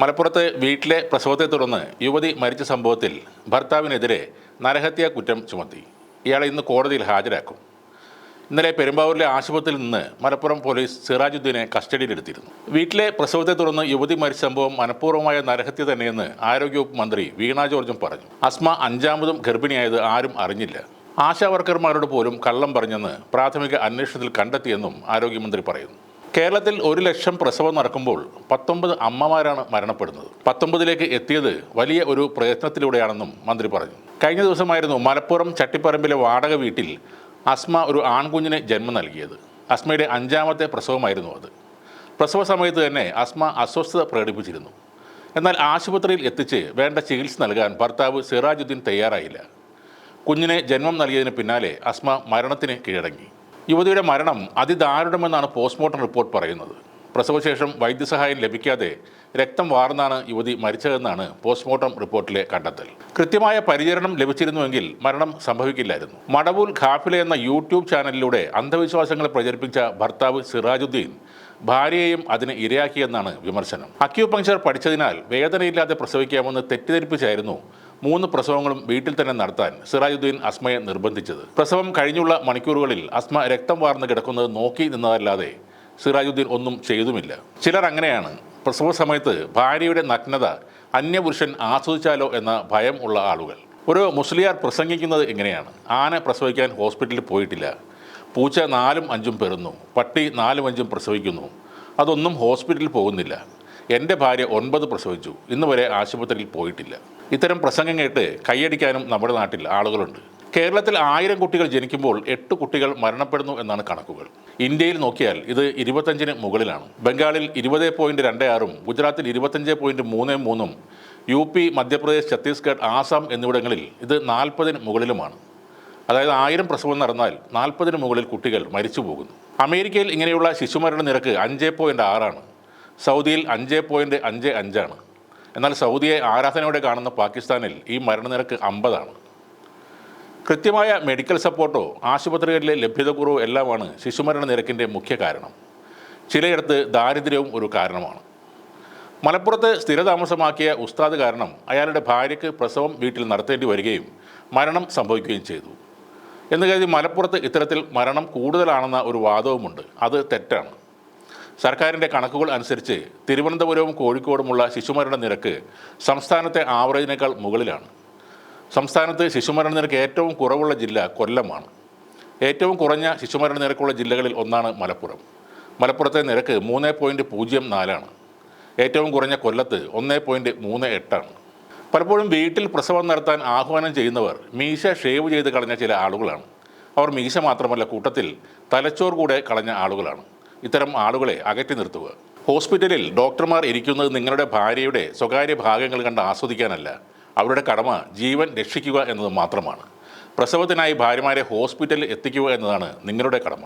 മലപ്പുറത്ത് വീട്ടിലെ പ്രസവത്തെ തുടർന്ന് യുവതി മരിച്ച സംഭവത്തിൽ ഭർത്താവിനെതിരെ നരഹത്യാ കുറ്റം ചുമത്തി. ഇയാളെ ഇന്ന് കോടതിയിൽ ഹാജരാക്കും. ഇന്നലെ പെരുമ്പാവൂരിലെ ആശുപത്രിയിൽ നിന്ന് മലപ്പുറം പോലീസ് സിറാജുദ്ദീനെ കസ്റ്റഡിയിലെടുത്തിരുന്നു. വീട്ടിലെ പ്രസവത്തെ തുടർന്ന് യുവതി മരിച്ച സംഭവം മനഃപൂർവമായ നരഹത്യ തന്നെയെന്ന് ആരോഗ്യവകുപ്പ് മന്ത്രി വീണ ജോർജും പറഞ്ഞു. അസ്മ അഞ്ചാമതും ഗർഭിണിയായത് ആരും അറിഞ്ഞില്ല. ആശാവർക്കർമാരോട് പോലും കള്ളം പറഞ്ഞെന്ന് പ്രാഥമിക അന്വേഷണത്തിൽ കണ്ടെത്തിയെന്നും ആരോഗ്യമന്ത്രി പറയുന്നു. കേരളത്തിൽ ഒരു ലക്ഷം പ്രസവം നടക്കുമ്പോൾ പത്തൊമ്പത് അമ്മമാരാണ് മരണപ്പെടുന്നത്. പത്തൊമ്പതിലേക്ക് എത്തിയത് വലിയ ഒരു പ്രയത്നത്തിലൂടെയാണെന്നും മന്ത്രി പറഞ്ഞു. കഴിഞ്ഞ ദിവസമായിരുന്നു മലപ്പുറം ചട്ടിപ്പറമ്പിലെ വാടക വീട്ടിൽ അസ്മ ഒരു ആൺകുഞ്ഞിന് ജന്മം നൽകിയത്. അസ്മയുടെ അഞ്ചാമത്തെ പ്രസവമായിരുന്നു അത്. പ്രസവ സമയത്ത് തന്നെ അസ്മ അസ്വസ്ഥത പ്രകടിപ്പിച്ചിരുന്നു. എന്നാൽ ആശുപത്രിയിൽ എത്തിച്ച് വേണ്ട ചികിത്സ നൽകാൻ ഭർത്താവ് സിറാജുദ്ദീൻ തയ്യാറായില്ല. കുഞ്ഞിനെ ജന്മം നൽകിയതിന് പിന്നാലെ അസ്മ മരണത്തിന് കീഴടങ്ങി. യുവതിയുടെ മരണം അതിദാരുണമെന്നാണ് പോസ്റ്റ്മോർട്ടം റിപ്പോർട്ട് പറയുന്നത്. പ്രസവശേഷം വൈദ്യസഹായം ലഭിക്കാതെ രക്തം വാർന്നാണ് യുവതി മരിച്ചതെന്നാണ് പോസ്റ്റ്മോർട്ടം റിപ്പോർട്ടിലെ കണ്ടെത്തൽ. കൃത്യമായ പരിചരണം ലഭിച്ചിരുന്നുവെങ്കിൽ മരണം സംഭവിക്കില്ലായിരുന്നു. മടവൂൽ ഖാഫിലെ എന്ന യൂട്യൂബ് ചാനലിലൂടെ അന്ധവിശ്വാസങ്ങൾ പ്രചരിപ്പിച്ച ഭർത്താവ് സിറാജുദ്ദീൻ ഭാര്യയെയും അതിന് ഇരയാക്കിയെന്നാണ് വിമർശനം. അക്യൂപങ്ചർ പഠിച്ചതിനാൽ വേദനയില്ലാതെ പ്രസവിക്കാമെന്ന് തെറ്റിദ്ധരിപ്പിച്ചായിരുന്നു മൂന്ന് പ്രസവങ്ങളും വീട്ടിൽ തന്നെ നടത്താൻ സിറാജുദ്ദീൻ അസ്മയെ നിർബന്ധിച്ചത്. പ്രസവം കഴിഞ്ഞുള്ള മണിക്കൂറുകളിൽ അസ്മ രക്തം വാർന്ന് കിടക്കുന്നത് നോക്കി നിന്നതല്ലാതെ സിറാജുദ്ദീൻ ഒന്നും ചെയ്തുമില്ല. ചിലർ അങ്ങനെയാണ്. പ്രസവ സമയത്ത് ഭാര്യയുടെ നഗ്നത അന്യപുരുഷൻ ആസ്വദിച്ചാലോ എന്ന ഭയം ഉള്ള ആളുകൾ. ഒരു മുസ്ലിയാർ പ്രസംഗിക്കുന്നത് എങ്ങനെയാണ്? ആന പ്രസവിക്കാൻ ഹോസ്പിറ്റലിൽ പോയിട്ടില്ല. പൂച്ച നാലും അഞ്ചും പെറുന്നു. പട്ടി നാലും അഞ്ചും പ്രസവിക്കുന്നു. അതൊന്നും ഹോസ്പിറ്റലിൽ പോകുന്നില്ല. എന്റെ ഭാര്യ ഒൻപത് പ്രസവിച്ചു. ഇന്ന് വരെ ആശുപത്രിയിൽ പോയിട്ടില്ല. ഇത്തരം പ്രസംഗം കേട്ട് കൈയടിക്കാനും നമ്മുടെ നാട്ടിൽ ആളുകളുണ്ട്. കേരളത്തിൽ ആയിരം കുട്ടികൾ ജനിക്കുമ്പോൾ എട്ട് കുട്ടികൾ മരണപ്പെടുന്നു എന്നാണ് കണക്കുകൾ. ഇന്ത്യയിൽ നോക്കിയാൽ ഇത് ഇരുപത്തഞ്ചിന് മുകളിലാണ്. ബംഗാളിൽ ഇരുപത് പോയിന്റ് രണ്ട് ആറും ഗുജറാത്തിൽ ഇരുപത്തഞ്ച് പോയിന്റ് മൂന്ന് മൂന്നും യു പി മധ്യപ്രദേശ് ഛത്തീസ്ഗഡ് ആസാം എന്നിവിടങ്ങളിൽ ഇത് നാൽപ്പതിന് മുകളിലുമാണ്. അതായത് ആയിരം പ്രസവം നടന്നാൽ നാൽപ്പതിന് മുകളിൽ കുട്ടികൾ മരിച്ചു പോകുന്നു അമേരിക്കയിൽ ഇങ്ങനെയുള്ള ശിശുമരണ നിരക്ക് അഞ്ച് പോയിന്റ് ആറാണ്. സൗദിയിൽ അഞ്ച് പോയിന്റ് അഞ്ച് അഞ്ചാണ്. എന്നാൽ സൗദിയെ ആരാധനയോടെ കാണുന്ന പാകിസ്ഥാനിൽ ഈ മരണനിരക്ക് അമ്പതാണ്. കൃത്യമായ മെഡിക്കൽ സപ്പോർട്ടോ ആശുപത്രികളിലെ ലഭ്യതക്കുറവോ എല്ലാമാണ് ശിശുമരണ നിരക്കിന്റെ മുഖ്യ കാരണം. ചിലയിടത്ത് ദാരിദ്ര്യവും ഒരു കാരണമാണ്. മലപ്പുറത്ത് സ്ഥിരതാമസമാക്കിയ ഉസ്താദ് കാരണം അയാളുടെ ഭാര്യയ്ക്ക് പ്രസവം വീട്ടിൽ നടത്തേണ്ടി വരികയും മരണം സംഭവിക്കുകയും ചെയ്തു. എന്ന് കരുതി മലപ്പുറത്ത് ഇത്തരത്തിൽ മരണം കൂടുതലാണെന്ന ഒരു വാദവുമുണ്ട്. അത് തെറ്റാണ്. സർക്കാരിന്റെ കണക്കുകൾ അനുസരിച്ച് തിരുവനന്തപുരവും കോഴിക്കോടുമുള്ള ശിശുമരണ നിരക്ക് സംസ്ഥാനത്തെ ആവറേജിനേക്കാൾ മുകളിലാണ്. സംസ്ഥാനത്ത് ശിശുമരണ നിരക്ക് ഏറ്റവും കുറവുള്ള ജില്ല കൊല്ലമാണ്. ഏറ്റവും കുറഞ്ഞ ശിശുമരണ നിരക്കുള്ള ജില്ലകളിൽ ഒന്നാണ് മലപ്പുറം. മലപ്പുറത്തെ നിരക്ക് മൂന്ന് പോയിന്റ് പൂജ്യം നാലാണ്. ഏറ്റവും കുറഞ്ഞ കൊല്ലത്ത് ഒന്ന് പോയിന്റ് മൂന്ന് എട്ടാണ്. പലപ്പോഴും വീട്ടിൽ പ്രസവം നടത്താൻ ആഹ്വാനം ചെയ്യുന്നവർ മീശ ഷേവ് ചെയ്ത് കളഞ്ഞ ചില ആളുകളാണ്. അവർ മീശ മാത്രമല്ല കൂട്ടത്തിൽ തലച്ചോർ കൂടെ കളഞ്ഞ ആളുകളാണ്. ഇത്തരം ആളുകളെ അകറ്റി നിർത്തുക. ഹോസ്പിറ്റലിൽ ഡോക്ടർമാർ ഇരിക്കുന്നത് നിങ്ങളുടെ ഭാര്യയുടെ സ്വകാര്യ ഭാഗങ്ങൾ കണ്ട് ആസ്വദിക്കാനല്ല. അവരുടെ കടമ ജീവൻ രക്ഷിക്കുക എന്നത് മാത്രമാണ്. പ്രസവത്തിനായി ഭാര്യമാരെ ഹോസ്പിറ്റലിൽ എത്തിക്കുക എന്നതാണ് നിങ്ങളുടെ കടമ.